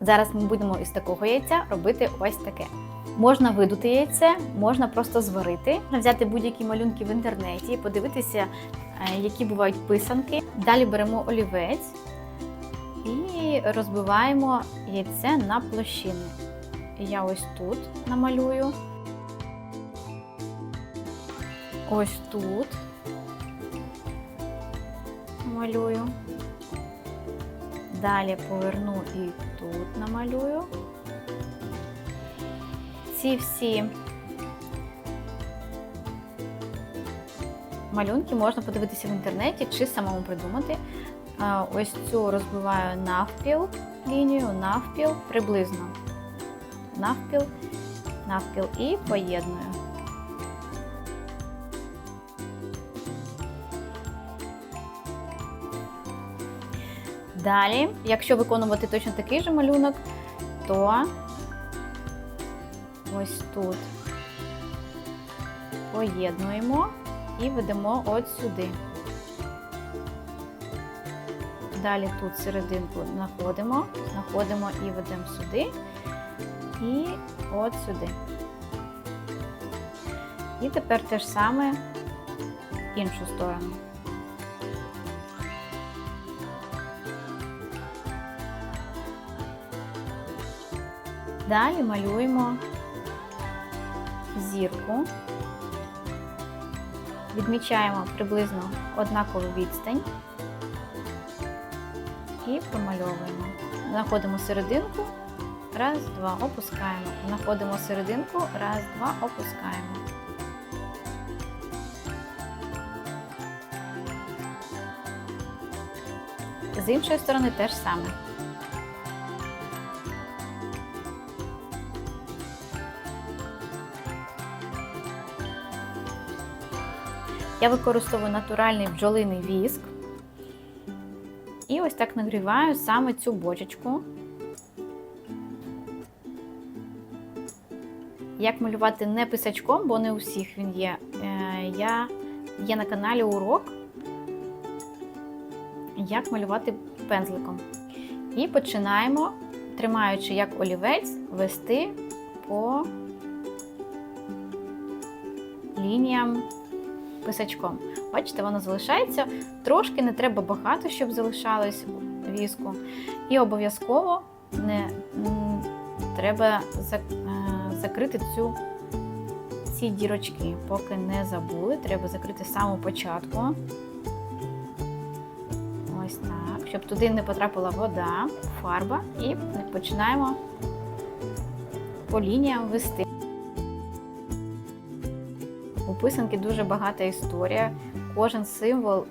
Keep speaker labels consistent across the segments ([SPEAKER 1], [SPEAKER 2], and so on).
[SPEAKER 1] Зараз ми будемо із такого яйця робити ось таке. Можна видути яйце, можна просто зварити, взяти будь-які малюнки в інтернеті, подивитися, е, які бувають писанки. Далі беремо олівець і розбиваємо яйце на площини. Я ось тут намалюю. Ось тут малюю. Далі поверну і тут намалюю. Ці всі малюнки можна подивитися в інтернеті чи самому придумати. Ось цю розбиваю навпіл лінію, навпіл, приблизно. Навпіл, навпіл і поєдную. Далі, якщо виконувати точно такий же малюнок, то ось тут поєднуємо і ведемо от сюди. Далі тут серединку знаходимо, знаходимо і ведемо сюди, і от сюди. І тепер те ж саме іншу сторону. Далі малюємо зірку, відмічаємо приблизно однакову відстань і промальовуємо. Знаходимо серединку, раз, два, опускаємо. Знаходимо серединку, раз, два, опускаємо. З іншої сторони теж саме. Я використовую натуральний бджолиний віск. І ось так нагріваю саме цю бочечку. Як малювати не писачком, бо не у всіх він є. Е, Я є на каналі урок, як малювати пензликом. І починаємо, тримаючи як олівець, вести по лініям писачком. Бачите, воно залишається. Трошки не треба багато, щоб залишалось віску. І обов'язково не треба е, закрити цю, ці дірочки. Поки не забули, треба закрити з самого початку. Ось так, щоб туди не потрапила вода, фарба, і починаємо по лініям вести. Писанки дуже багата історія. Кожен символ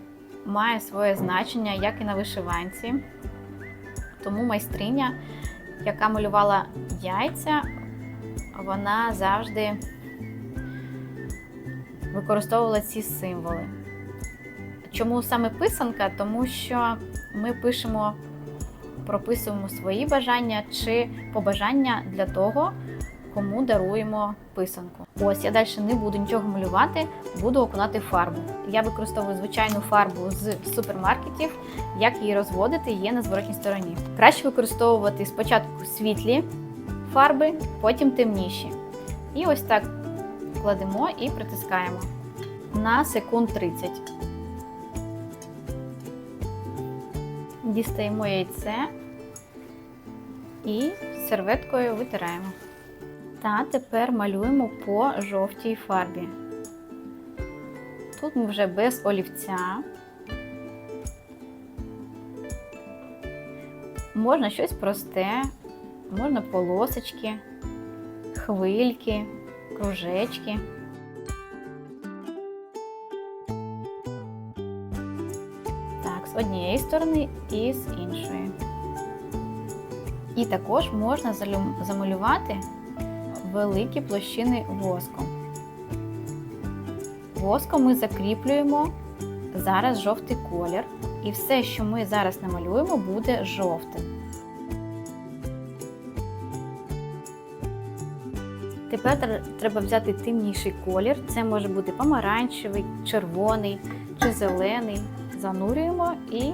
[SPEAKER 1] має своє значення, як і на вишиванці. Тому майстриня, яка малювала яйця, вона завжди використовувала ці символи. Чому саме писанка? Тому що ми пишемо, прописуємо свої бажання чи побажання для того, кому даруємо писанку. Ось я далі не буду нічого малювати, буду окунати фарбу. Я використовую звичайну фарбу з супермаркетів. Як її розводити, є на зворотній стороні. Краще використовувати спочатку світлі фарби, потім темніші. І ось так кладемо і притискаємо на секунд 30. Дістаємо яйце і серветкою витираємо. Та тепер малюємо по жовтій фарбі. Тут ми вже без олівця. Можна щось просте, можна полосочки, хвильки, кружечки. Так, з однієї сторони і з іншої. І також можна замалювати великі площини воском. Воском ми закріплюємо зараз жовтий колір, і все, що ми зараз намалюємо, буде жовтим. Тепер треба взяти темніший колір. Це може бути помаранчевий, червоний чи зелений. Занурюємо і,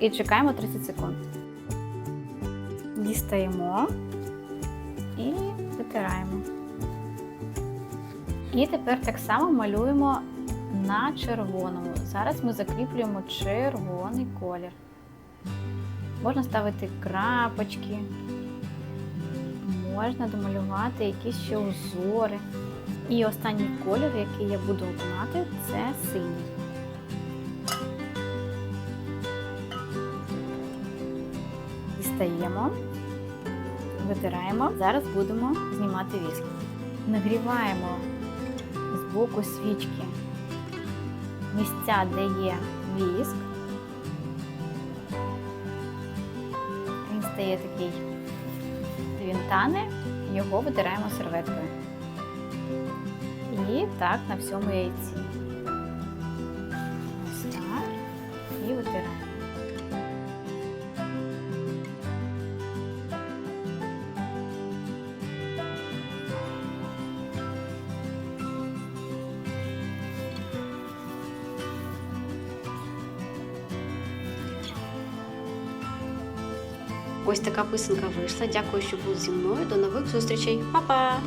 [SPEAKER 1] і чекаємо 30 секунд. дістаємо і витираємо. І тепер так само малюємо на червоному. Зараз ми закріплюємо червоний колір. Можна ставити крапочки, можна домалювати якісь ще узори. І останній колір, який я буду обирати, це синій. Дістаємо, витираємо. Зараз будемо знімати віск. Нагріваємо з боку свічки місця, де є віск. Він стає такий, він тане, його витираємо серветкою. І так на всьому яйці. Ось так. І витираємо.
[SPEAKER 2] Ось така писанка вийшла. Дякую, що були зі мною. До нових зустрічей. Па-па!